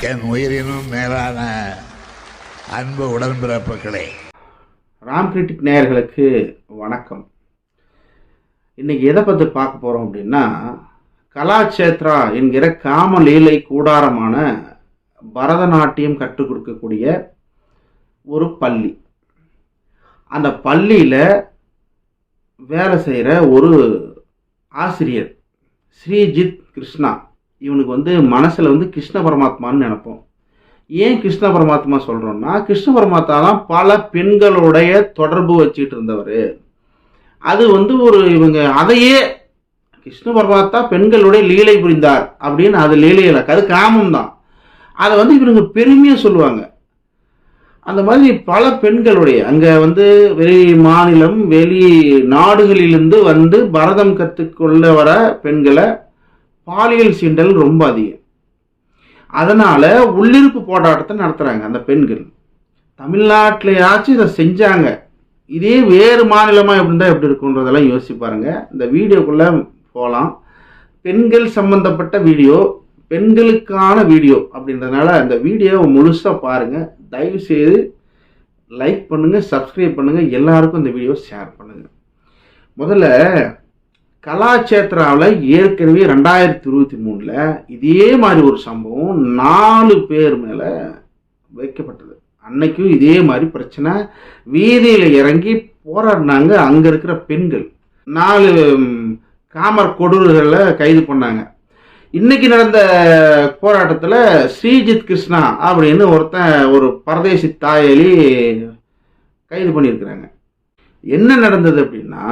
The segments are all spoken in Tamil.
என் உயிரினும் மேலான அன்பு உடன்பிறப்புகளே. ராம் கிரிட்டிக் நேயர்களுக்கு வணக்கம். இன்னைக்கு எதை பற்றி பார்க்க போகிறோம் அப்படின்னா கலாச்சேத்ரா என்கிற காம லீலை கூடாரமான பரதநாட்டியம் கற்றுக் கொடுக்கக்கூடிய ஒரு பள்ளி. அந்த பள்ளியில் வேலை செய்கிற ஒரு ஆசிரியர் ஸ்ரீஜித் கிருஷ்ணா. இவனுக்கு வந்து மனசில் வந்து கிருஷ்ண பரமாத்மான்னு நினைப்போம். ஏன் கிருஷ்ண பரமாத்மா சொல்கிறோன்னா கிருஷ்ண பரமாத்மா தான் பல பெண்களுடைய தொடர்பு வச்சுட்டு இருந்தவர். அது வந்து ஒரு இவங்க அதையே கிருஷ்ண பரமாத்மா பெண்களுடைய லீலை புரிந்தார் அப்படின்னு அது லீலையில் அது காமம் தான். அதை வந்து இவங்க பெருமையாக சொல்லுவாங்க. அந்த மாதிரி பல பெண்களுடைய அங்கே வந்து வெளி மாநிலம் வெளி நாடுகளிலிருந்து வந்து பரதம் கற்றுக்கொள்ள வர பெண்களை பாலியல் சீண்டல் ரொம்ப அதிகம். அதனால் உள்ளிருப்பு போராட்டத்தை நடத்துகிறாங்க அந்த பெண்கள். தமிழ்நாட்டிலையாச்சும் இதை செஞ்சாங்க. இதே வேறு மாநிலமாக எப்படி இருந்தால் எப்படி இருக்குன்றதெல்லாம் யோசிச்சு பாருங்கள் இந்த வீடியோக்குள்ளே போகலாம் பெண்கள் சம்பந்தப்பட்ட வீடியோ பெண்களுக்கான வீடியோ அப்படின்றதுனால அந்த வீடியோவை முழுசாக பாருங்கள் தயவு செய்து லைக் பண்ணுங்கள் சப்ஸ்கிரைப் பண்ணுங்கள் எல்லாருக்கும் இந்த வீடியோ ஷேர் பண்ணுங்கள் முதல்ல கலாச்சேத்ராவில் ஏற்கனவே ரெண்டாயிரத்தி இருபத்தி மூணில் இதே மாதிரி ஒரு சம்பவம் நாலு பேர் மேலே வைக்கப்பட்டது. அன்னைக்கும் இதே மாதிரி பிரச்சனை. வீதியில் இறங்கி போராடினாங்க அங்கே இருக்கிற பெண்கள். நாலு காமர் கொடூர்களை கைது பண்ணாங்க. இன்னைக்கு நடந்த போராட்டத்தில் ஸ்ரீஜித் கிருஷ்ணா அப்படின்னு ஒருத்தன் ஒரு பரதேசி தாயலி கைது பண்ணியிருக்கிறாங்க. என்ன நடந்தது அப்படின்னா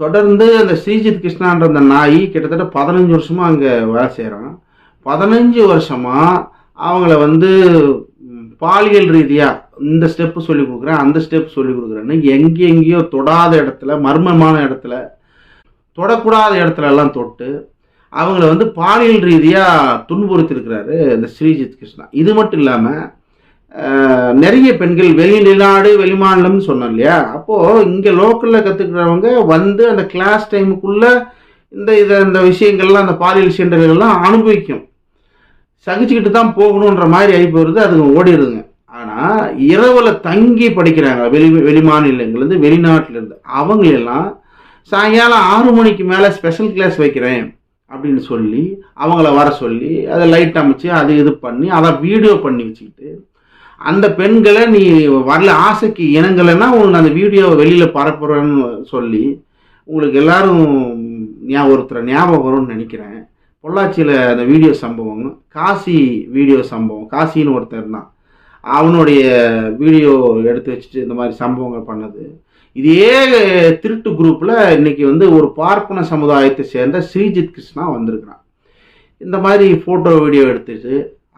தொடர்ந்து அந்த ஸ்ரீஜித் கிருஷ்ணான்ற அந்த நாய் கிட்டத்தட்ட பதினஞ்சு வருஷமாக அங்கே வேலை செய்கிறான் பதினஞ்சு வருஷமாக அவங்கள வந்து பாலியல் ரீதியாக இந்த ஸ்டெப்பு சொல்லி கொடுக்குறேன் அந்த ஸ்டெப் சொல்லி கொடுக்குறேன்னு எங்கே எங்கேயோ தொடாத இடத்துல மர்மமான இடத்துல தொடக்கூடாத இடத்துல எல்லாம் தொட்டு அவங்கள வந்து பாலியல் ரீதியாக துன்புறுத்திருக்கிறாரு இந்த ஸ்ரீஜித் கிருஷ்ணா. இது மட்டும் இல்லாமல் நிறைய பெண்கள் வெளிநாடு வெளிமாநிலம்னு சொன்னோம் இல்லையா? அப்போது இங்கே லோக்கலில் கற்றுக்கிறவங்க வந்து அந்த கிளாஸ் டைமுக்குள்ளே இந்த இதை இந்த விஷயங்கள்லாம் அந்த பாலியல் சீண்டல்கள்லாம் அனுபவிக்கும். சகிச்சுக்கிட்டு தான் போகணுன்ற மாதிரி ஆகி போகிறது அதுங்க ஓடிடுதுங்க. ஆனால் இரவில் தங்கி படிக்கிறாங்க வெளி வெளி மாநிலங்கள்லேருந்து வெளிநாட்டிலேருந்து. அவங்களெல்லாம் சாயங்காலம் ஆறு மணிக்கு மேலே ஸ்பெஷல் கிளாஸ் வைக்கிறேன் அப்படின்னு சொல்லி அவங்கள வர சொல்லி அதை லைட் அமைச்சு அது இது பண்ணி அதை வீடியோ பண்ணி வச்சுக்கிட்டு அந்த பெண்களை நீ வரல ஆசைக்கு இணங்கலைன்னா உங்களுக்கு அந்த வீடியோவை வெளியில் பரப்புறேன்னு சொல்லி உங்களுக்கு எல்லாரும் ஞாபகம் ஒருத்தர் ஞாபகம் வரும்னு நினைக்கிறேன். பொள்ளாச்சியில் அந்த வீடியோ சம்பவம் காசி வீடியோ சம்பவம் காசின்னு ஒருத்தர் தான் அவனுடைய வீடியோ எடுத்து வச்சுட்டு இந்த மாதிரி சம்பவங்கள் பண்ணது. இதே திருட்டு குரூப்பில் இன்றைக்கி வந்து ஒரு பார்ப்பன சமுதாயத்தை சேர்ந்த ஸ்ரீஜித் கிருஷ்ணா வந்திருக்கிறான். இந்த மாதிரி ஃபோட்டோ வீடியோ எடுத்துட்டு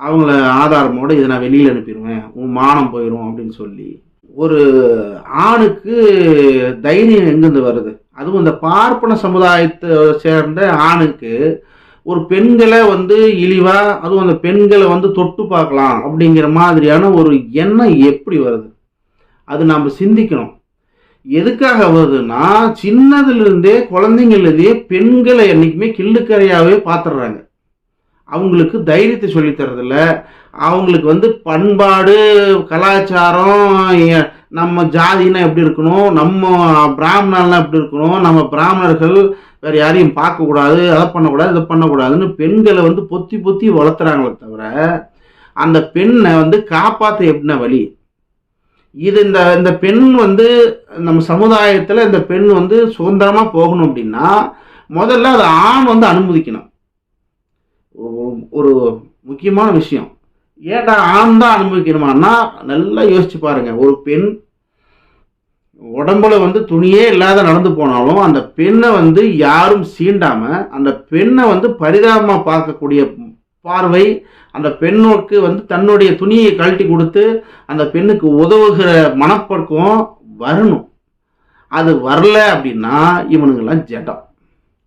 அவங்கள ஆதாரமோடு இதை நான் வெளியில் அனுப்பிடுவேன். உன் மானம் போயிடும் அப்படின்னு சொல்லி. ஒரு ஆணுக்கு தைரியம் எங்கேருந்து வருது? அதுவும் இந்த பார்ப்பன சமுதாயத்தை சேர்ந்த ஆணுக்கு ஒரு பெண்களை வந்து இழிவாக அதுவும் அந்த பெண்களை வந்து தொட்டு பார்க்கலாம் அப்படிங்கிற மாதிரியான ஒரு எண்ணம் எப்படி வருது? அது நாம் சிந்திக்கணும். எதுக்காக வருதுன்னா சின்னதுலேருந்தே குழந்தைங்கள்லேருந்தே பெண்களை என்றைக்குமே கிள்ளுக்கரையாகவே பார்த்துடுறாங்க. அவங்களுக்கு தைரியத்தை சொல்லித்தரதில்ல அவங்களுக்கு வந்து பண்பாடு கலாச்சாரம் நம்ம ஜாதினா எப்படி இருக்கணும் நம்ம பிராமணர்லாம் எப்படி இருக்கணும் நம்ம பிராமணர்கள் வேறு யாரையும் பார்க்கக்கூடாது அதை பண்ணக்கூடாது இதை பண்ணக்கூடாதுன்னு பெண்களை வந்து பொத்தி பொத்தி வளர்த்துறாங்களே தவிர அந்த பெண்ணை வந்து காப்பாற்ற எப்படின்னா வழி இது இந்த இந்த பெண் வந்து நம்ம சமுதாயத்தில் இந்த பெண் வந்து சுதந்திரமாக போகணும் அப்படின்னா முதல்ல அதை ஆண் வந்து அனுமதிக்கணும். ஒரு- முக்கியமான விஷயம். ஏன்டா ஆண் தான் அனுபவிக்கணுமான்னா நல்லா யோசிச்சு பாருங்க. ஒரு பெண் உடம்புல வந்து துணியே இல்லாத நடந்து போனாலும் அந்த பெண்ணை வந்து யாரும் சீண்டாம அந்த பெண்ணை வந்து பரிதாபமாக பார்க்கக்கூடிய பார்வை அந்த பெண்ணுக்கு வந்து தன்னுடைய துணியை கழட்டி கொடுத்து அந்த பெண்ணுக்கு உதவுகிற மனப்பக்குவம் வரணும். அது வரல அப்படின்னா இவனுங்கெல்லாம் ஜடம்.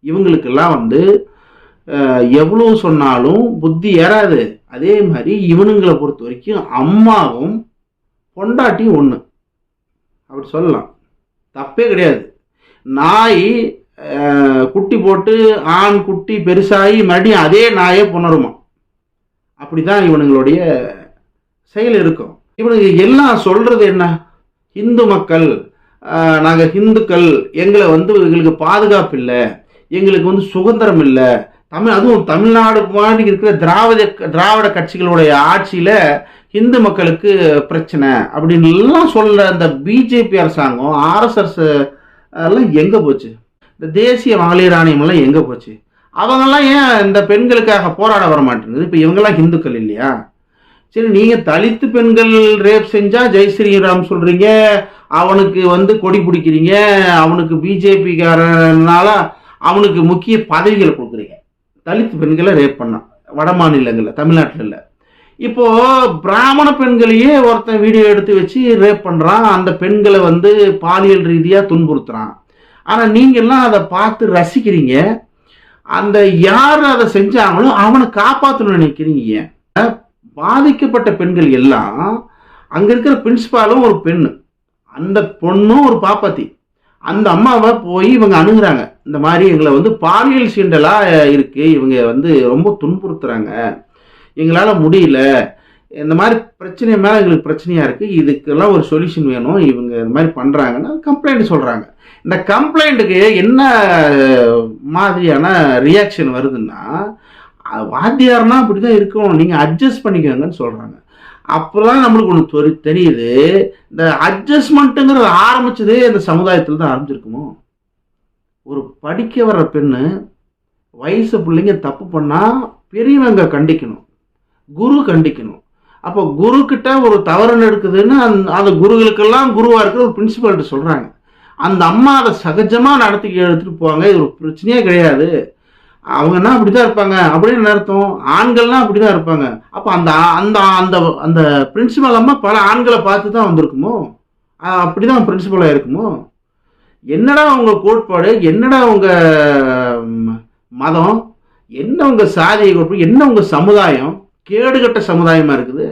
இவங்களுக்கெல்லாம் வந்து எவ்வளோ சொன்னாலும் புத்தி ஏறாது. அதே மாதிரி இவனுங்களை பொறுத்த வரைக்கும் அம்மாவும் பொண்டாட்டியும் ஒன்று அப்படி சொல்லலாம். தப்பே கிடையாது. நாய் குட்டி போட்டு ஆண் குட்டி பெருசாகி மறுபடியும் அதே நாயே புணருமா? அப்படி தான் இவனுங்களுடைய செயல் இருக்கும். இவனுக்கு எல்லாம் சொல்கிறது என்ன? இந்து மக்கள் நாங்கள் ஹிந்துக்கள் எங்களை வந்து எங்களுக்கு பாதுகாப்பு இல்லை. எங்களுக்கு வந்து சுதந்திரம் இல்லை. தமிழ் அதுவும் தமிழ்நாடு மாதிரி இருக்கிற திராவிட திராவிட கட்சிகளுடைய ஆட்சியில் இந்து மக்களுக்கு பிரச்சனை அப்படின்லாம் சொல்ல இந்த அந்த பிஜேபி அரசாங்கம் ஆர்எஸ்எஸ் எல்லாம் எங்கே போச்சு? இந்த தேசிய மகளிர் ஆணையம்லாம் எங்கே போச்சு? அவங்கெல்லாம் ஏன் இந்த பெண்களுக்காக போராட வர மாட்டேங்குது? இப்போ இவங்கெல்லாம் இந்துக்கள் இல்லையா? சரி நீங்கள் தலித்து பெண்கள் ரேப் செஞ்சால் ஜெய் ஸ்ரீராம் சொல்கிறீங்க அவனுக்கு வந்து கொடி பிடிக்கிறீங்க அவனுக்கு பிஜேபிக்காரனால அவனுக்கு முக்கிய பதவிகளை கொடுக்குறீங்க. தலித் பெண்களை ரேப் பண்ணான் வட மாநிலங்களில் தமிழ்நாட்டில். இல்லை இப்போ பிராமண பெண்களையே ஒருத்தன் வீடியோ எடுத்து வச்சு ரேப் பண்ணுறான் அந்த பெண்களை வந்து பாலியல் ரீதியாக துன்புறுத்துறான். ஆனால் நீங்கள்லாம் அதை பார்த்து ரசிக்கிறீங்க. அந்த யார் அதை செஞ்சாங்களோ அவனை காப்பாற்றணும்னு நினைக்கிறீங்க. பாதிக்கப்பட்ட பெண்கள் எல்லாம் அங்கே இருக்கிற பிரின்சிபாலும் ஒரு பெண் அந்த பொண்ணும் ஒரு பாப்பாத்தி. அந்த அம்மாவை போய் இவங்க அணுகிறாங்க. இந்த மாதிரி எங்களை வந்து பாலியல் சீண்டலாக இருக்குது இவங்க வந்து ரொம்ப துன்புறுத்துறாங்க. எங்களால் முடியல. இந்த மாதிரி பிரச்சனை மேலே எங்களுக்கு பிரச்சனையாக இருக்குது இதுக்கெல்லாம் ஒரு சொல்யூஷன் வேணும். இவங்க இந்த மாதிரி பண்ணுறாங்கன்னா கம்ப்ளைண்ட் சொல்கிறாங்க இந்த கம்ப்ளைண்ட்டுக்கு என்ன மாதிரியான ரியாக்ஷன் வருதுன்னா வாத்தியார்னா அப்படி தான் இருக்கும் நீங்கள் அட்ஜஸ்ட் பண்ணிக்கோங்கன்னு சொல்கிறாங்க அப்பதான் நம்மளுக்கு ஒன்று தெரி தெரியுது. இந்த அட்ஜஸ்ட்மெண்ட்டுங்கிறது ஆரம்பிச்சதே இந்த சமுதாயத்தில் தான் ஆரம்பிச்சிருக்குமோ? ஒரு படிக்க வர்ற பெண்ணு வயசு பிள்ளைங்க தப்பு பண்ணால் பெரியவங்க கண்டிக்கணும். குரு கண்டிக்கணும். அப்போ குரு ஒரு தவறு நடக்குதுன்னு அந்த அந்த குருகளுக்கெல்லாம் குருவாக இருக்கிற ஒரு பிரின்சிபால்கிட்ட சொல்கிறாங்க அந்த அம்மா அதை சகஜமாக நடத்தி எடுத்துகிட்டு போவாங்க இது ஒரு பிரச்சனையே கிடையாது. அவங்கன்னா அப்படிதான் இருப்பாங்க. அப்படின்னு அர்த்தம்? ஆண்கள்லாம் அப்படிதான் இருப்பாங்க. அப்போ அந்த அந்த அந்த அந்த பிரின்சிபல் அம்மா பல ஆண்களை பார்த்து தான் வந்திருக்குமோ? அப்படி அப்படிதான் பிரின்சிபலாக இருக்குமோ என்னடா அவங்க கோட்பாடு? என்னடா அவங்க மதம்? என்ன உங்க சாதிய கோட்பாடு? என்ன உங்க சமுதாயம்? கேடுகட்ட சமுதாயமா இருக்குது.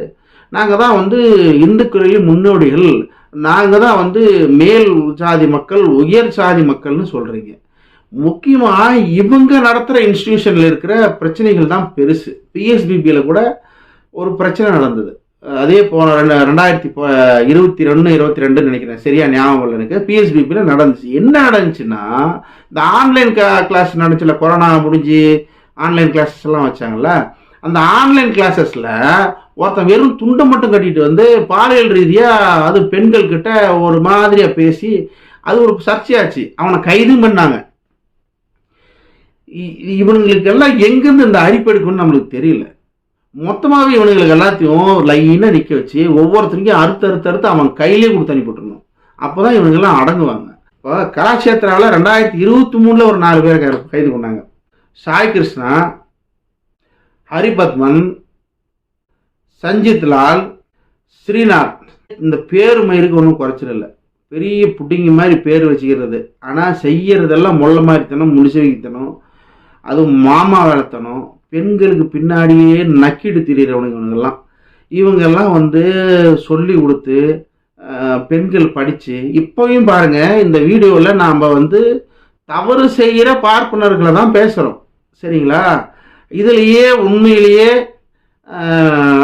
நாங்கள் தான் வந்து இந்துக்களில் முன்னோடிகள். நாங்கள் தான் வந்து மேல் சாதி மக்கள் உயர் சாதி மக்கள்னு சொல்கிறீங்க முக்கியமாக இவங்க நடத்துகிற இன்ஸ்டியூஷனில் இருக்கிற பிரச்சனைகள் தான் பெருசு. பிஎஸ்பிபியில் கூட ஒரு பிரச்சனை நடந்தது. அதே போன ரெண்டு ரெண்டாயிரத்தி இருபத்தி ரெண்டு இருபத்தி ரெண்டு நினைக்கிறேன். சரியா ஞாபகம் இல்லை எனக்கு. பிஎஸ்பிபியில் நடந்துச்சு. என்ன நடந்துச்சுன்னா இந்த ஆன்லைன் கிளாஸ் நடந்துச்சுல கொரோனா முடிஞ்சு ஆன்லைன் கிளாஸஸ் எல்லாம் வச்சாங்கல்ல அந்த ஆன்லைன் கிளாஸஸில் ஒருத்தன் வெறும் துண்டை மட்டும் கட்டிட்டு வந்து பாலியல் ரீதியாக அது பெண்கள் கிட்ட ஒரு மாதிரியாக பேசி அது ஒரு சர்ச்சையாச்சு. அவனை கைதும் பண்ணாங்க. இ- எங்கேருந்து இந்த அரிப்பு எடுக்கும்னு நம்மளுக்கு தெரியல. மொத்தமாகவே இவனுங்களுக்கு எல்லாத்தையும் லைனாக நிற்க வச்சு ஒவ்வொருத்தருக்கும் அறுத்து அறுத்து அறுத்து அவன் கையிலே கொடுத்து அனுப்பிட்டுருணும் அப்போ தான் இவனுங்கெல்லாம் அடங்குவாங்க. இப்போ கலாட்சேத்திராவில் ரெண்டாயிரத்தி இருபத்தி மூணில் ஒரு நாலு பேர் கைது பண்ணாங்க. சாய் கிருஷ்ணா ஹரிபத்மன் சஞ்சித் லால் ஸ்ரீநாத். இந்த பேர் மயிருக்கு ஒன்றும் குறைச்சல் இல்லை. பெரிய புட்டிங்க மாதிரி பேர் வச்சுக்கிறது. ஆனால் செய்கிறதெல்லாம் முள்ள மாதிரித்தனம் முடிச்சு வைக்கணும் அதுவும் மாமா வேலைத்தனம் பெண்களுக்கு பின்னாடியே நக்கிட்டு திரியிறவனுங்கெல்லாம். இவங்கெல்லாம் வந்து சொல்லி கொடுத்து பெண்கள் படித்து இப்போயும் பாருங்கள் இந்த வீடியோவில் நாம் வந்து தவறு செய்கிற பார்ப்பனர்களை தான் பேசுகிறோம் சரிங்களா? இதுலேயே உண்மையிலேயே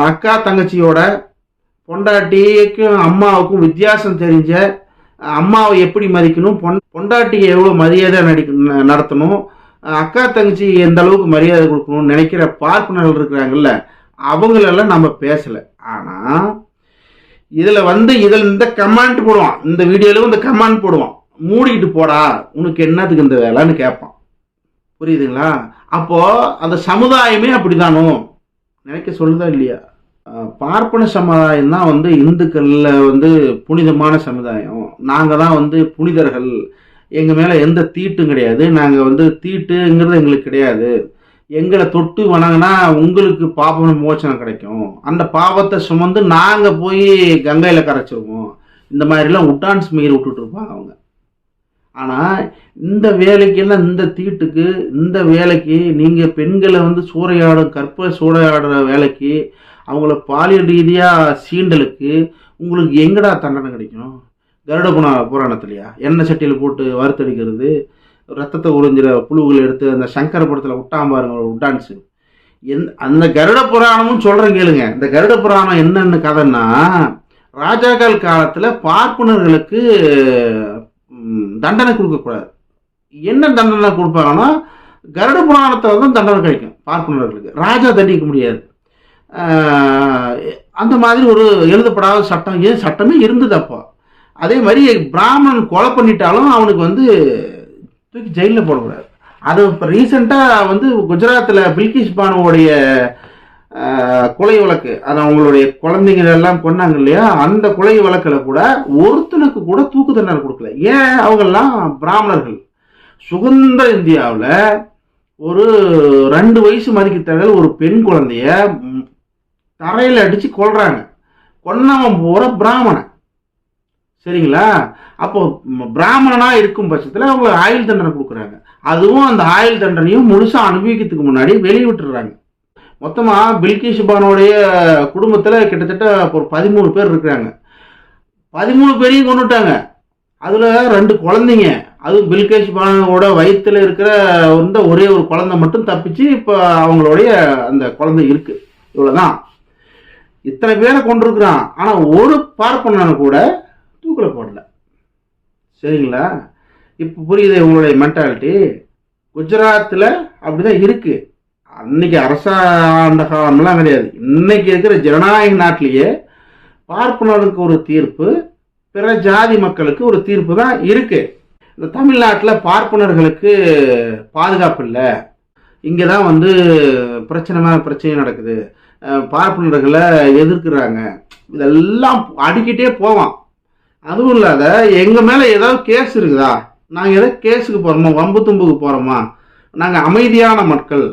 அக்கா தங்கச்சியோட பொண்டாட்டிக்கும் அம்மாவுக்கும் வித்தியாசம் தெரிஞ்ச அம்மாவை எப்படி மதிக்கணும் பொன் பொண்டாட்டியை எவ்வளோ மரியாதை நடிக்க நடத்தணும் அக்கா தங்கச்சி எந்த அளவுக்கு மரியாதை கொடுக்கணும்னு நினைக்கிற பார்ப்பனர்கள் இருக்கிறாங்கல்ல அவங்களெல்லாம் நம்ம பேசலை. ஆனால் இதில் வந்து இதில் இந்த கமாண்ட் போடுவான். இந்த வீடியோவில் இந்த கமாண்ட் போடுவான். மூடிக்கிட்டு போடா உனக்கு என்னத்துக்கு இந்த வேலைன்னு கேட்பான். புரியுதுங்களா? அப்போது அந்த சமுதாயமே அப்படிதானோ? நினைக்க சொல்லுதா இல்லையா? பார்ப்பன சமுதாயம் தான் வந்து இந்துக்களில் வந்து புனிதமான சமுதாயம். நாங்கள் தான் வந்து புனிதர்கள். எங்கள் மேலே எந்த தீட்டும் கிடையாது. நாங்கள் வந்து தீட்டுங்கிறது எங்களுக்கு கிடையாது. எங்களை தொட்டு வணங்கினா உங்களுக்கு பாபம் மோச்சனம் கிடைக்கும். அந்த பாவத்தை சுமந்து நாங்கள் போய் கங்கையில் கரைச்சிருவோம். இந்த மாதிரிலாம் உட்டான்ஸ் மீறி விட்டுட்டு இருப்பாங்க அவங்க. ஆனால் இந்த வேலைக்கெல்லாம் இந்த தீட்டுக்கு இந்த வேலைக்கு நீங்கள் பெண்களை வந்து சூறையாடும் கற்ப சூறையாடுற வேலைக்கு அவங்கள பாலியல் ரீதியாக சீண்டலுக்கு உங்களுக்கு எங்கடா தண்டனை கிடைக்கும்? கருட புனா புராணத்துலையா எண்ணெய் சட்டியில் போட்டு வறுத்தடிக்கிறது ரத்தத்தை உறிஞ்சிற புழுவுகள் எடுத்து அந்த சங்கர படத்தில் விட்டான் பாருங்க டான்ஸு எந் அந்த கருட புராணமும் சொல்கிறேன் கேளுங்க. இந்த கருட புராணம் என்னென்னு கதைன்னா ராஜாக்கள் காலத்தில் பார்ப்பனர்களுக்கு தண்டனை கொடுக்கக்கூடாது. என்ன தண்டனை கொடுப்பாங்கன்னா கருட புராணத்தில் தான் தண்டனை கிடைக்கும் பார்ப்பனர்களுக்கு. ராஜா தண்டிக்க முடியாது. அந்த மாதிரி ஒரு எழுதப்படாத சட்டம். ஏன் சட்டமே இருந்தது அப்போ. அதே மாதிரி பிராமணன் கொலை பண்ணிட்டாலும் அவனுக்கு வந்து தூக்கி ஜெயிலில் போடக்கூடாது. அது இப்போ ரீசெண்டாக வந்து குஜராத்தில் பில்கிஷ் பானுவோடைய கொலை வழக்கு அது அவங்களுடைய குழந்தைங்க எல்லாம் கொன்னாங்க இல்லையா? அந்த கொலை வழக்கில் கூட ஒருத்தனுக்கு கூட தூக்கு தண்டனை கொடுக்கல. ஏன்? அவங்கெல்லாம் பிராமணர்கள். சுதந்திர இந்தியாவில் ஒரு ரெண்டு வயசு மதிக்க மதிக்கத்தக ஒரு பெண் குழந்தைய தரையில் அடித்து கொள்கிறாங்க கொன்னவன் போகிற பிராமணன். சரிங்களா? அப்போ பிராமணனா இருக்கும் பட்சத்தில் அவங்களுக்கு ஆயுள் தண்டனை கொடுக்குறாங்க. அதுவும் அந்த ஆயுள் தண்டனையும் முழுசாக அனுபவிக்கிறதுக்கு முன்னாடி வெளியே விட்டுறாங்க மொத்தமாக பில்கிஷ் குடும்பத்தில் கிட்டத்தட்ட ஒரு பதிமூணு பேர் இருக்கிறாங்க. பதிமூணு பேரையும் கொண்டுட்டாங்க அதில் ரெண்டு குழந்தைங்க. அதுவும் பில்கேஷ் வயிற்றுல இருக்கிற வந்து ஒரே ஒரு குழந்தை மட்டும் தப்பிச்சு இப்போ அவங்களுடைய அந்த குழந்தை இருக்கு. இவ்வளோதான் இத்தனை பேரை கொண்டிருக்கிறான் ஆனால் ஒரு பார்ப்பனனை கூட தூக்கில் போடல. சரிங்களா? இப்போ புரியுது உங்களுடைய மென்டாலிட்டி குஜராத்தில் அப்படிதான் இருக்குது அன்னைக்கு அரசாண்ட காலம்லாம் கிடையாது. இன்னைக்கு இருக்கிற ஜனநாயக நாட்டிலேயே பார்ப்பனருக்கு ஒரு தீர்ப்பு பிற ஜாதி மக்களுக்கு ஒரு தீர்ப்பு தான் இருக்கு. இந்த தமிழ்நாட்டில் பார்ப்பனர்களுக்கு பாதுகாப்பு இல்லை. இங்கே தான் வந்து பிரச்சனை மேலே பிரச்சனை நடக்குது. பார்ப்பனர்களை எதிர்க்கிறாங்க. இதெல்லாம் அடிக்கிட்டே போவான். அதுவும் இல்லாத எங்கள் மேலே ஏதாவது கேஸ் இருக்குதா? நாங்கள் ஏதாவது கேஸுக்கு போகிறோமா வம்பு தும்புக்கு போகிறோமா நாங்கள் அமைதியான மக்கள்.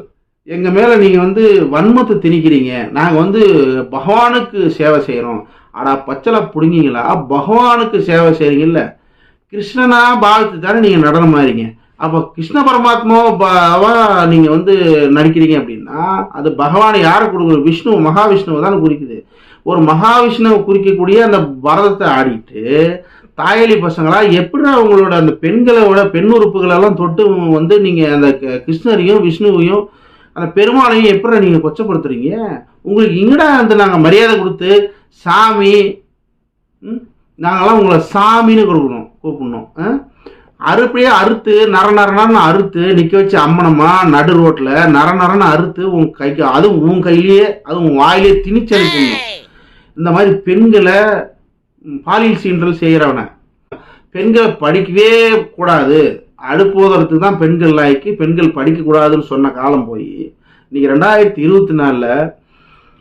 எங்கள் மேலே நீங்கள் வந்து வன்மத்தை திணிக்கிறீங்க. நாங்கள் வந்து பகவானுக்கு சேவை செய்கிறோம் ஆடா பச்சளை பிடுங்கிங்களா? பகவானுக்கு சேவை செய்கிறீங்கல்ல கிருஷ்ணனா பாவித்து தானே நீங்கள் நடனம் ஆறீங்க அப்போ கிருஷ்ண பரமாத்மாவா நீங்கள் வந்து நடிக்கிறீங்க அப்படின்னா அது பகவானை யாரை கொடுக்குறது விஷ்ணு மகாவிஷ்ணுவை தான் குறிக்குது. ஒரு மகாவிஷ்ணுவை குறிக்கக்கூடிய அந்த பரதத்தை ஆடிட்டு தாயலி பசங்களா எப்படி அவங்களோட அந்த பெண்களோட பெண் உறுப்புகளெல்லாம் தொட்டு வந்து நீங்கள் அந்த கிருஷ்ணரையும் விஷ்ணுவையும் அந்த பெருமாளையும் எப்படி நீங்கள் கொச்சப்படுத்துறீங்க? உங்களுக்கு இங்கடா வந்து நாங்கள் மரியாதை கொடுத்து சாமி நாங்களாம் உங்களை சாமின்னு கொடுக்கணும் கூப்பிடணும் அறுப்பையே அறுத்து நர நரன்னு அறுத்து நிற்க வச்சு அம்மனமா நடு ரோட்டில் நர நரன்னு அறுத்து உன் கைக்கு அதுவும் உன் கையிலேயே அதுவும் உன் வாயிலே திணிச்சு அனுப்பணும் இந்த மாதிரி பெண்களை பாலியல் சீன்றல் செய்கிறவனை பெண்களை படிக்கவே கூடாது. அடுப்போதறதுக்கு தான் பெண்கள் லாய்க்கு பெண்கள் படிக்கக்கூடாதுன்னு சொன்ன காலம் போய் இன்னைக்கு ரெண்டாயிரத்தி இருபத்தி நாலில்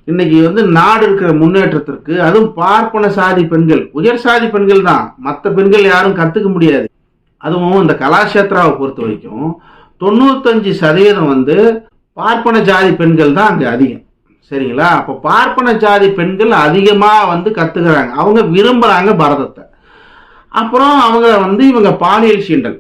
இன்னைக்கு வந்து நாடு இருக்கிற முன்னேற்றத்திற்கு அதுவும் பார்ப்பன சாதி பெண்கள் உயர் சாதி பெண்கள் தான். மற்ற பெண்கள் யாரும் கற்றுக்க முடியாது. அதுவும் இந்த கலாஷேத்ராவை பொறுத்த வரைக்கும் தொண்ணூத்தஞ்சு சதவீதம் வந்து பார்ப்பன ஜாதி பெண்கள் தான் அங்கே அதிகம். சரிங்களா? அப்போ பார்ப்பன ஜாதி பெண்கள் அதிகமாக வந்து கற்றுக்கிறாங்க அவங்க விரும்புகிறாங்க பரதத்தை. அப்புறம் அவங்க வந்து இவங்க பாலியல் சீண்டல்.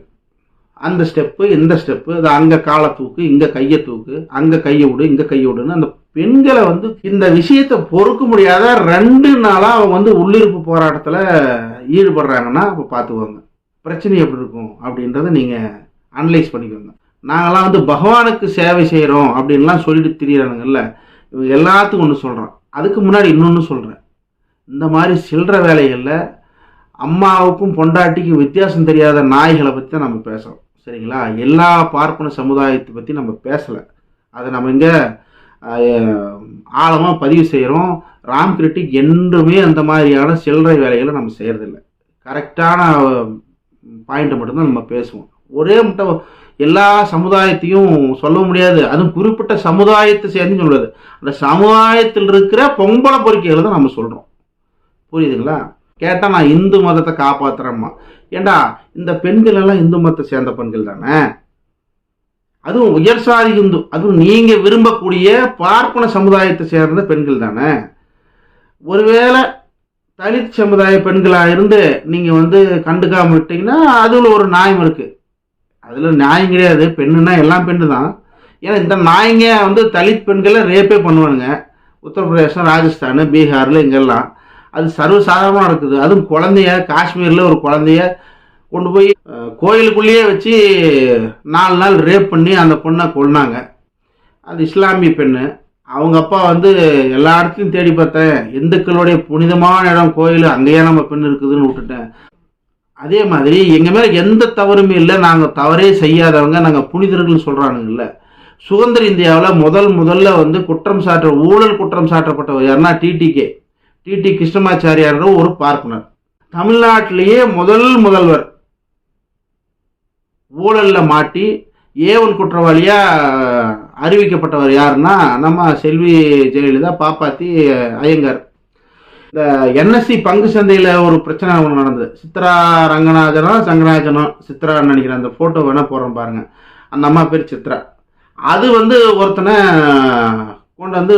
அந்த ஸ்டெப்பு இந்த ஸ்டெப்பு அது அங்கே காலை தூக்கு இங்கே கையை தூக்கு அங்கே கையை விடு இங்கே கையை விடுன்னு அந்த பெண்களை வந்து இந்த விஷயத்தை பொறுக்க முடியாத ரெண்டு நாளாக அவங்க வந்து உள்ளிருப்பு போராட்டத்தில் ஈடுபடுறாங்கன்னா அப்போ பார்த்துக்கோங்க பிரச்சனை எப்படி இருக்கும் அப்படின்றத நீங்கள் அனலைஸ் பண்ணிக்கோங்க. நாங்களாம் வந்து பகவானுக்கு சேவை செய்கிறோம் அப்படின்லாம் சொல்லிட்டு திரியிறானுங்கல்ல. எல்லாத்துக்கும் ஒன்று சொல்கிறோம் அதுக்கு முன்னாடி இன்னொன்று சொல்கிறேன் இந்த மாதிரி சில்லற வேலைகளில் அம்மாவுக்கும் பொண்டாட்டிக்கும் வித்தியாசம் தெரியாத நாய்களை பற்றி தான் நம்ம பேசுகிறோம் சரிங்களா? எல்லா பார்ப்பன சமுதாயத்தை பற்றி நம்ம பேசலை. அதை நம்ம இங்கே ஆழமாக பதிவு செய்கிறோம் ராம் கிரிட்டிக் என்றுமே அந்த மாதிரியான சில்லறை வேலைகளை நம்ம செய்கிறதில்ல கரெக்டான பாயிண்ட்டை மட்டும்தான் நம்ம பேசுவோம். ஒரே முட்டை எல்லா சமுதாயத்தையும் சொல்ல முடியாது. அதுவும் குறிப்பிட்ட சமுதாயத்தை சேர்ந்து சொல்லுது அந்த சமுதாயத்தில் இருக்கிற பொம்பளை பொறுக்கைகளை தான் நம்ம சொல்கிறோம் புரியுதுங்களா? கேட்டால் நான் இந்து மதத்தை காப்பாற்றுறேம்மா ஏண்டா இந்த பெண்கள் எல்லாம் இந்து மதத்தை சேர்ந்த பெண்கள் தானே? அதுவும் உயர் சாதி இந்து. அதுவும் நீங்கள் விரும்பக்கூடிய பார்ப்பன சமுதாயத்தை சேர்ந்த பெண்கள் தானே? ஒருவேளை தலித் சமுதாய பெண்களாக இருந்து நீங்கள் வந்து கண்டுக்காம விட்டீங்கன்னா அதில் ஒரு நியாயம் இருக்குது அதில் நியாயம் கிடையாது. பெண்ணுன்னா எல்லாம் பெண்ணு தான் ஏன்னா இந்த நாய்ங்க வந்து தலித் பெண்களை ரேப்பே பண்ணுவானுங்க. உத்தரப்பிரதேசம் ராஜஸ்தான் பீகாரில் இங்கெல்லாம். அது சர்வசாதாரணமாக இருக்குது அதுவும் குழந்தைய காஷ்மீரில் ஒரு குழந்தைய கொண்டு போய் கோயிலுக்குள்ளேயே வச்சு நாலு நாள் ரேப் பண்ணி அந்த பொண்ணை கொன்னாங்க. அது இஸ்லாமிய பெண்ணு. அவங்க அப்பா வந்து எல்லா இடத்துலையும் தேடி பார்த்தேன். இந்துக்களுடைய புனிதமான இடம் கோயில். அங்கேயே நம்ம பெண் இருக்குதுன்னு விட்டுட்டேன். அதே மாதிரி எங்கள் மேலே எந்த தவறுமே இல்லை. நாங்கள் தவறே செய்யாதவங்க நாங்கள் புனிதர்கள்னு சொல்கிறானுங்கல்ல சுதந்திர இந்தியாவில் முதல் முதல்ல வந்து குற்றம் சாற்ற ஊழல் குற்றம் சாற்றப்பட்டவர் யாருன்னா டிடிகே டிடி கிருஷ்ணமாச்சாரியார் ஒரு பார்ப்பனர். தமிழ்நாட்டிலேயே முதல் முதல்வர். ஊழலில் மாட்டி ஏவல் குற்றவாளியாக அறிவிக்கப்பட்டவர் யாருன்னா நம்ம செல்வி ஜெயலலிதா பாப்பாத்தி ஐயங்கார். இந்த என்எஸ்சி பங்கு சந்தையில் ஒரு பிரச்சனை ஒன்று நடந்தது. சித்ரா ரங்கநாதனா சங்கராஜனும் சித்ரான்னு நினைக்கிறேன். அந்த ஃபோட்டோ வேணால் போடுறேன் பாருங்க. அந்த அம்மா பேர் சித்ரா. அது வந்து ஒருத்தனை கொண்டு வந்து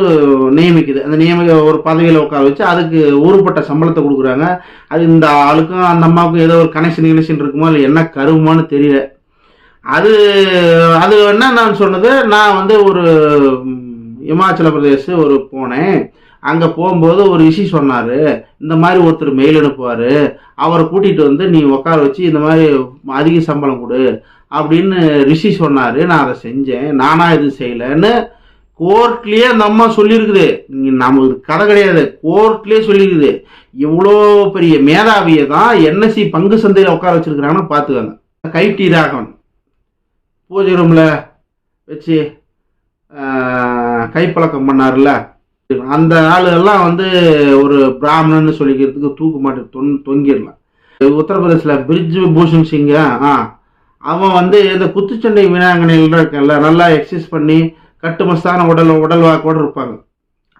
நியமிக்குது. அந்த நியமிக்க ஒரு பதவியில் உட்கார வச்சு அதுக்கு ஊறுப்பட்ட சம்பளத்தை கொடுக்குறாங்க. அது இந்த ஆளுக்கும் அந்த அம்மாவுக்கும் ஏதோ ஒரு கனெக்ஷன் கனெக்ஷன் இருக்குமோ இல்லை என்ன கருவுமான்னு தெரியல. அது அது என்ன நான் சொன்னது? நான் வந்து ஒரு இமாச்சல பிரதேஷ் ஒரு போனேன். அங்கே போகும்போது ஒரு ரிஷி சொன்னார் இந்த மாதிரி ஒருத்தர் மெயில் அனுப்புவார் அவரை கூட்டிகிட்டு வந்து நீ உட்கார வச்சு இந்த மாதிரி அதிக சம்பளம் கொடு அப்படின்னு ரிஷி சொன்னார். நான் அதை செஞ்சேன். நானாக இது செய்யலைன்னு கோர்ட்லேயே அந்த அம்மா சொல்லியிருக்குது நமக்கு கதை கிடையாது. கோர்ட்லேயே சொல்லியிருக்குது இவ்வளோ பெரிய மேதாவியை தான் என்எஸ்சி பங்கு சந்தையில் உட்கார வச்சிருக்கிறாங்கன்னு பார்த்துக்கோங்க. கைட்டி ராகவன். பூஜை ரூமில் வச்சு கைப்பழக்கம் பண்ணார்ல அந்த ஆளுகள்லாம் வந்து ஒரு பிராமணன்னு சொல்லிக்கிறதுக்கு தூக்கு மாட்டு தொங் தொங்கிடலாம் உத்தரப்பிரதேசில் பிரிட்ஜ் பூஷன் சிங்க ஆ அவன் வந்து இந்த குத்துச்சண்டை வீணாங்கனையில் இருக்கல நல்லா எக்ஸசைஸ் பண்ணி கட்டுமஸ்தான உடல் உடல்வாக்கோடு இருப்பாங்க.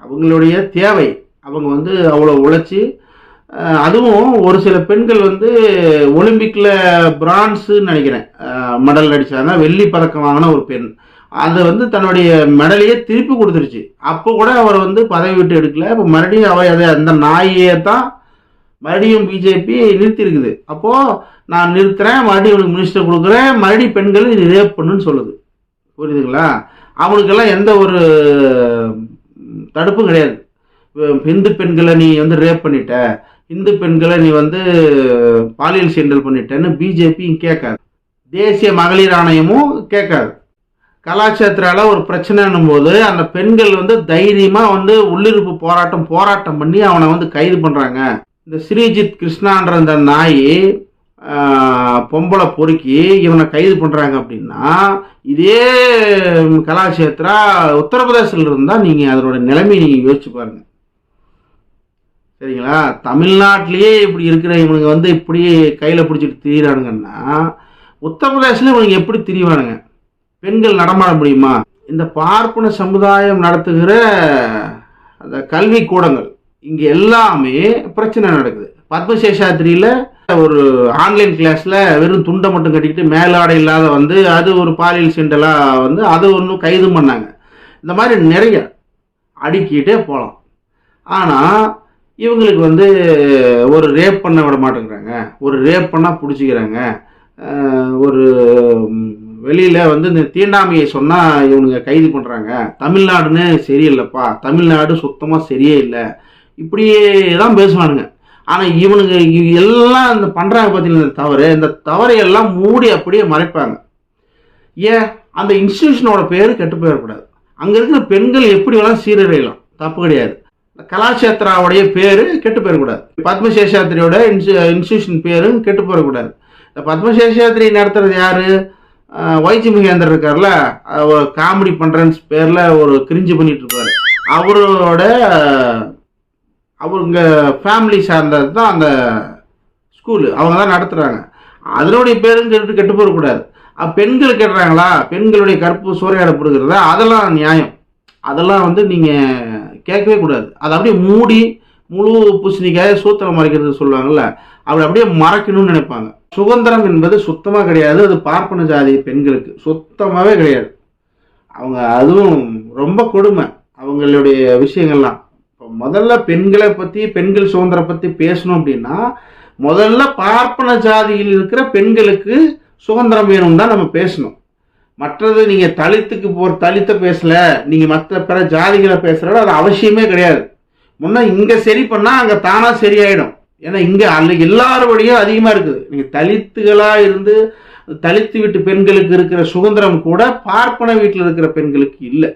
அவங்களுடைய தேவை. அவங்க வந்து அவ்வளோ உழைச்சி அதுவும் ஒரு சில பெண்கள் வந்து ஒலிம்பிக்கில் பிரான்ஸுன்னு நினைக்கிறேன். மெடல் அடித்தாங்க வெள்ளி பதக்கம் வாங்கின ஒரு பெண். அது வந்து தன்னுடைய மெடலையே திருப்பி கொடுத்துருச்சு. அப்போ கூட அவர் வந்து பதவி விட்டு எடுக்கல. இப்போ மறுபடியும் அவர் அதை அந்த நாயே தான் மறுபடியும் பிஜேபி நிறுத்தியிருக்குது. அப்போது நான் நிறுத்துறேன் மறுபடியும் இவனுக்கு மினிஸ்டர் கொடுக்குறேன் மறுபடியும் பெண்கள் இது ரேப் பண்ணுன்னு சொல்லுது. புரியுதுங்களா? அவனுக்கெல்லாம் எந்த ஒரு தடுப்பும் கிடையாது. இந்து பெண்களை நீ வந்து ரேப் பண்ணிட்ட. இந்து பெண்களை நீ வந்து பாலியல் சீண்டல் பண்ணிட்டேன்னு பிஜேபியும் கேட்காது. தேசிய மகளிர் ஆணையமும் கேட்காது. கலாச்சாரத்தினால ஒரு பிரச்சனைன்னும் போது அந்த பெண்கள் வந்து தைரியமாக வந்து உள்ளிருப்பு போராட்டம் போராட்டம் பண்ணி அவனை வந்து கைது பண்ணுறாங்க இந்த ஸ்ரீஜித் கிருஷ்ணான்ற அந்த நாய் பொம்பளை பொறுக்கி இவனை கைது பண்ணுறாங்க அப்படின்னா இதே கலாச்சேத்ரா உத்தரப்பிரதேசத்தில் இருந்தால் நீங்கள் அதனோட நிலைமை நீங்கள் யோசிச்சு பாருங்கள் சரிங்களா? தமிழ்நாட்டிலேயே இப்படி இருக்கிற இவனுங்க வந்து இப்படி கையில் பிடிச்சிட்டு திரியிறானுங்கன்னா உத்தரப்பிரதேசில் இவனுங்க எப்படி திரிவானுங்க? பெண்கள் நடமாட முடியுமா? இந்த பார்ப்பன சமுதாயம் நடத்துகிற அந்த கல்வி கூடங்கள் இங்கே எல்லாமே பிரச்சனை நடக்குது. பத்மசேஷாத்திரியில் ஒரு ஆன்லைன் கிளாஸில் வெறும் துண்டை மட்டும் கட்டிக்கிட்டு மேலாடை இல்லாத வந்து அது ஒரு பாலியல் சிண்டலாக வந்து அதை ஒன்றும் கைது பண்ணாங்க. இந்த மாதிரி நிறைய அடுக்கிட்டே போகலாம் ஆனால் இவங்களுக்கு வந்து ஒரு ரேப் பண்ண விட மாட்டேங்கிறாங்க. ஒரு ரேப் பண்ணால் பிடிச்சிக்கிறாங்க. ஒரு வெளியில் வந்து இந்த தீண்டாமையை சொன்னால் இவனுங்க கைது பண்ணுறாங்க தமிழ்நாடுன்னு சரியில்லைப்பா. தமிழ்நாடு சுத்தமாக சரியே இல்லை. இப்படியே தான் பேசுவானுங்க. ஆனால் இவனுங்க எல்லாம் இந்த பண்ணுறாங்க பார்த்தீங்கன்னா இந்த தவறு? இந்த தவறையெல்லாம் மூடி அப்படியே மறைப்பாங்க. ஏன்? அந்த இன்ஸ்டிடியூஷனோட பேர் கெட்டு போயிடக்கூடாது. அங்கே இருக்கிற பெண்கள் எப்படி வேணாலும் சீரழியலாம் தப்பு கிடையாது. இந்த கலாச்சேத்ராவுடைய பேர் கெட்டு போயிடக்கூடாது. பத்மசேஷாத்திரியோட இன்ஸ்டியூஷன் பேரும் கெட்டு போயிடக்கூடாது. இந்த பத்மசேஷாத்திரி நடத்துறது யாரு? வைஜி மகேந்தர் இருக்கார்ல அவர் காமெடி பண்ணுறேன்னு பேரில் ஒரு கிரிஞ்சு பண்ணிட்டு இருப்பார் அவரோட அவங்க ஃபேமிலி சார்ந்தது தான் அந்த ஸ்கூலு அவங்க தான் நடத்துகிறாங்க அதனுடைய பேருன்னு கெட்டு கெட்டு போகக்கூடாது பெண்கள் கெட்டுறாங்களா பெண்களுடைய கற்பு சூறையாடப்படுகிறதா அதெல்லாம் நியாயம். அதெல்லாம் வந்து நீங்கள் கேட்கவே கூடாது. அதை அப்படியே மூடி முழு பூசணிக்காய சூத்திரம் மறைக்கிறது சொல்லுவாங்கள்ல அப்படி அப்படியே மறைக்கணும்னு நினைப்பாங்க. சுதந்திரம் என்பது சுத்தமாக கிடையாது. அது பார்ப்பன ஜாதி பெண்களுக்கு சுத்தமாகவே கிடையாது. அவங்க அதுவும் ரொம்ப கொடுமை. அவங்களுடைய விஷயங்கள்லாம். இப்போ முதல்ல பெண்களை பற்றி பெண்கள் சுதந்திரம் பற்றி பேசணும் அப்படின்னா முதல்ல பார்ப்பன ஜாதியில் இருக்கிற பெண்களுக்கு சுதந்திரம் வேணும் தான் நம்ம பேசணும். மற்றது நீங்கள் தலித்துக்கு போகிற தலித்தை பேசலை நீங்கள் மற்ற பிற ஜாதிகளை பேசுகிற அது அவசியமே கிடையாது. முன்னே இங்கே சரி பண்ணால் அங்கே தானாக சரியாயிடும் ஏன்னா இங்கே அல்ல எல்லாரோடையும் அதிகமாக இருக்குது. நீங்கள் தலித்துகளாக இருந்து தலித்து வீட்டு பெண்களுக்கு இருக்கிற சுதந்திரம் கூட பார்ப்பன வீட்டில் இருக்கிற பெண்களுக்கு இல்லை.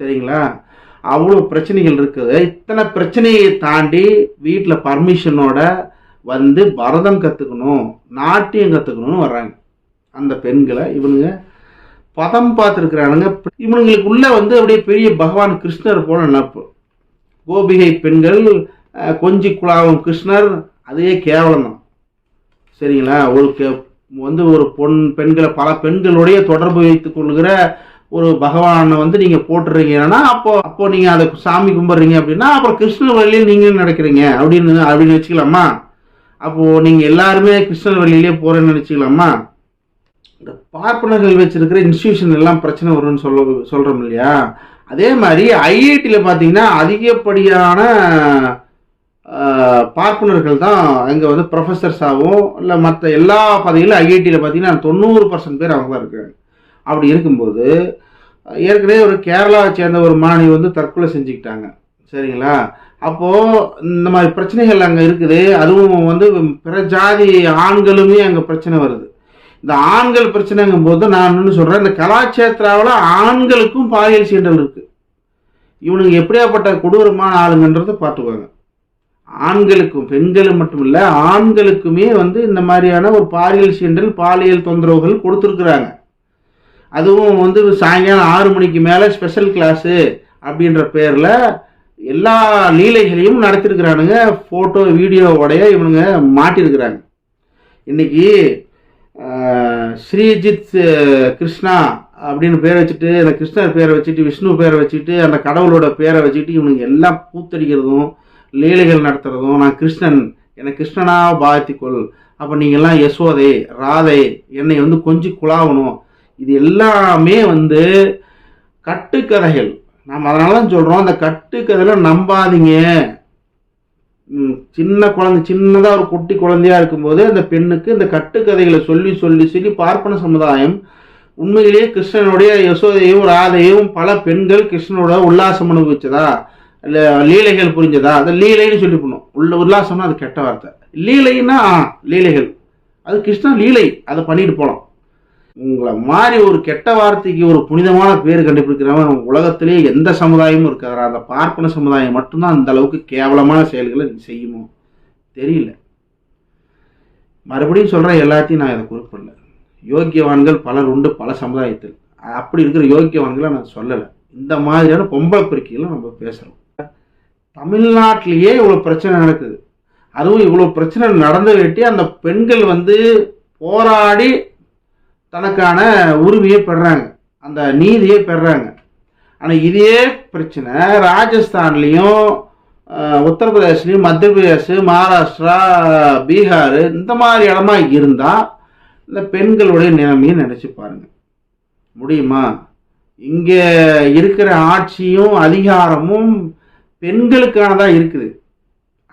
சரிங்களா? அவ்வளோ பிரச்சனைகள் இருக்குது. இத்தனை பிரச்சனையை தாண்டி வீட்டில் பர்மிஷனோட வந்து பரதம் கற்றுக்கணும் நாட்டியம் கற்றுக்கணும்னு வர்றாங்க. அந்த பெண்களை இவனுங்க பதம் பார்த்துருக்குறானுங்க. இவனுங்களுக்கு உள்ளே வந்து அப்படியே பெரிய பகவான் கிருஷ்ணர் போல நினப்பு. கோபிகை பெண்கள் கொஞ்சி குழாவும் கிருஷ்ணர் அதே கேவலம் தான் சரிங்களா? ஒரு கே- வந்து ஒரு பொன் பெண்களை பல பெண்களுடைய தொடர்பு வைத்துக் கொள்கிற ஒரு பகவானை வந்து நீங்கள் போட்டுறீங்கன்னா அப்போ அப்போ நீங்கள் அதை சாமி கும்பிட்றீங்க அப்படின்னா அப்புறம் கிருஷ்ணர் வழியிலே நீங்க நடக்கிறீங்க அப்படின்னு அப்படின்னு வச்சுக்கலாமா அப்போது நீங்கள் எல்லாருமே கிருஷ்ணர் வழியிலே போகிறேன்னு நினச்சிக்கலாமா? இந்த பார்ப்பனர்கள் வச்சிருக்கிற இன்ஸ்டியூஷன் எல்லாம் பிரச்சனை வரும்னு சொல்ல சொல்கிறோம் இல்லையா? அதே மாதிரி ஐஐடியில் பார்த்தீங்கன்னா அதிகப்படியான பார்ப்பனர்கள் தான் அங்கே வந்து ப்ரொஃபஸர்ஸாகவும் இல்லை மற்ற எல்லா பதவிகளும் ஐஐடியில் பார்த்தீங்கன்னா தொண்ணூறு பர்சன்ட் பேர் அவங்க தான் இருக்காங்க. அப்படி இருக்கும்போது ஏற்கனவே ஒரு கேரளாவை சேர்ந்த ஒரு மாணவி வந்து தற்கொலை செஞ்சுக்கிட்டாங்க. சரிங்களா? அப்போது இந்த மாதிரி பிரச்சனைகள் அங்கே இருக்குது. அதுவும் வந்து பிற ஜாதி ஆண்களுமே அங்கே பிரச்சனை வருது. இந்த ஆண்கள் பிரச்சனைங்கும் போது நான் இன்னொன்று சொல்கிறேன் இந்த கலாச்சேத்திராவில் ஆண்களுக்கும் பாலியல் சீண்டல் இருக்குது இவனுங்க எப்படியாப்பட்ட கொடூரமான ஆளுங்கன்றதை பார்த்துக்குவாங்க ஆண்களுக்கும் பெண்களும் மட்டும் இல்லை ஆண்களுக்குமே வந்து இந்த மாதிரியான ஒரு பாலியல் சீண்டல் பாலியல் தொந்தரவுகள் கொடுத்துருக்குறாங்க. அதுவும் வந்து சாயங்காலம் ஆறு மணிக்கு மேலே ஸ்பெஷல் கிளாஸு அப்படின்ற பேரில் எல்லா லீலைகளையும் நடத்திருக்கிறானுங்க. ஃபோட்டோ வீடியோவோடைய இவனுங்க மாட்டியிருக்கிறாங்க இன்னைக்கு ஸ்ரீஜித் கிருஷ்ணா அப்படின்னு பேரை வச்சுட்டு அந்த கிருஷ்ணர் பேரை வச்சுட்டு விஷ்ணு பேரை வச்சுட்டு அந்த கடவுளோட பேரை வச்சுட்டு இவனுங்க எல்லாம் கூத்தடிக்கிறதும் லீலைகள் நடத்துறதும் நான் கிருஷ்ணன் என்னை கிருஷ்ணனாக பாதித்துக்கொள் அப்போ நீங்கள்லாம் யசோதை ராதை என்னை வந்து கொஞ்சம் குழாவணும். இது எல்லாமே வந்து கட்டுக்கதைகள். நம்ம அதனால தான் சொல்கிறோம் அந்த கட்டுக்கதையில் நம்பாதீங்க. சின்ன குழந்தை சின்னதாக ஒரு குட்டி குழந்தையா இருக்கும்போது அந்த பெண்ணுக்கு இந்த கட்டுக்கதைகளை சொல்லி சொல்லி சொல்லி பார்ப்பன சமுதாயம் உண்மையிலேயே கிருஷ்ணனுடைய யசோதையும் ராதையும் பல பெண்கள் கிருஷ்ணனோட உல்லாசம் அனுபவிச்சதா? இல்லை லீலைகள் புரிஞ்சதா? அந்த லீலைன்னு சொல்லி போடணும். உள்ள உல்லாசம்னா அது கெட்ட வார்த்தை. லீலைன்னா லீலைகள். அது கிருஷ்ணன் லீலை. அதை பண்ணிட்டு போகலாம் உங்களை மாதிரி ஒரு கெட்ட வார்த்தைக்கு ஒரு புனிதமான பேர் கண்டுபிடிக்கிறவன் உலகத்திலேயே எந்த சமுதாயமும் இருக்காது? அந்த பார்ப்பன சமுதாயம் மட்டும்தான் அந்த அளவுக்கு கேவலமான செயல்களை செய்யுமோ? தெரியல. மறுபடியும் சொல்கிறேன் எல்லாத்தையும் நான் இதை குறிப்பிடல. யோக்கியவான்கள் பலர் உண்டு பல சமுதாயத்தில். அப்படி இருக்கிற யோக்கியவான்களை நான் சொல்லலை. இந்த மாதிரியான பொம்பளை பெருக்கிகளை நம்ம பேசுகிறோம் தமிழ்நாட்டிலேயே இவ்வளோ பிரச்சனை நடக்குது. அதுவும் இவ்வளோ பிரச்சனை நடந்து வெட்டி அந்த பெண்கள் வந்து போராடி தனக்கான உரிமையை பெறுறாங்க அந்த நீதியை பெறுறாங்க ஆனால் இதே பிரச்சனை ராஜஸ்தான்லேயும் உத்தரப்பிரதேஷ்லேயும் மத்திய பிரதேஷ் மகாராஷ்டிரா பீகார் இந்த மாதிரி இடமா இருந்தால் இந்த பெண்களுடைய நிலைமையை நினச்சி பாருங்க. முடியுமா? இங்கே இருக்கிற ஆட்சியும் அதிகாரமும் பெண்களுக்கானதாக இருக்குது.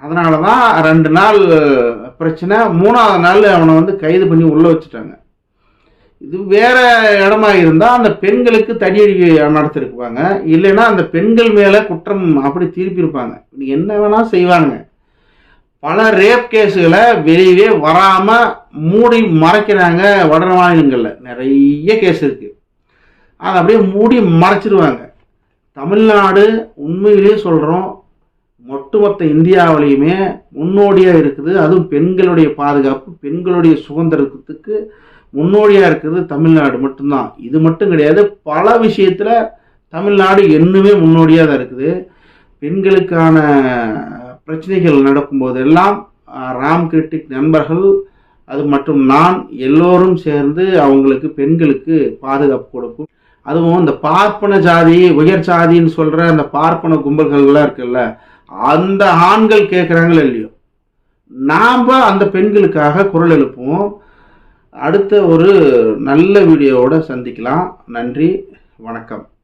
அதனால தான் ரெண்டு நாள் பிரச்சனை மூணாவது நாள் அவனை வந்து கைது பண்ணி உள்ளே வச்சுட்டாங்க. இது வேற இடமா இருந்தால் அந்த பெண்களுக்கு தடியடி நடத்திருப்பாங்க. இல்லைன்னா அந்த பெண்கள் மேலே குற்றம் அப்படி திருப்பியிருப்பாங்க. என்ன வேணால் செய்வாங்க பல ரேப் கேஸுகளை வெளியவே வராமல் மூடி மறைக்கிறாங்க வட மாநிலங்களில் நிறைய கேஸ் இருக்குது அதை அப்படியே மூடி மறைச்சிருவாங்க. தமிழ்நாடு உண்மையிலேயே சொல்கிறோம் ஒட்டுமொத்த இந்தியாவிலையுமே முன்னோடியாக இருக்குது. அதுவும் பெண்களுடைய பாதுகாப்பு பெண்களுடைய சுதந்திரத்துக்கு முன்னோடியாக இருக்குது தமிழ்நாடு மட்டும்தான். இது மட்டும் கிடையாது பல விஷயத்தில் தமிழ்நாடு இன்னுமே முன்னோடியாக தான் இருக்குது. பெண்களுக்கான பிரச்சனைகள் நடக்கும்போதெல்லாம் ராம் கிரிட்டிக் நண்பர்கள் அது மற்றும் நான் எல்லோரும் சேர்ந்து அவங்களுக்கு பெண்களுக்கு பாதுகாப்பு கொடுப்போம் அதுவும் இந்த பார்ப்பன ஜாதி உயர் ஜாதின்னு சொல்கிற அந்த பார்ப்பன கும்பல்கள்லாம் இருக்குல்ல அந்த ஆண்கள் கேட்குறாங்களோ இல்லையோ? நாம் அந்த பெண்களுக்காக குரல் எழுப்புவோம். அடுத்த ஒரு நல்ல வீடியோவோட சந்திக்கலாம். நன்றி வணக்கம்.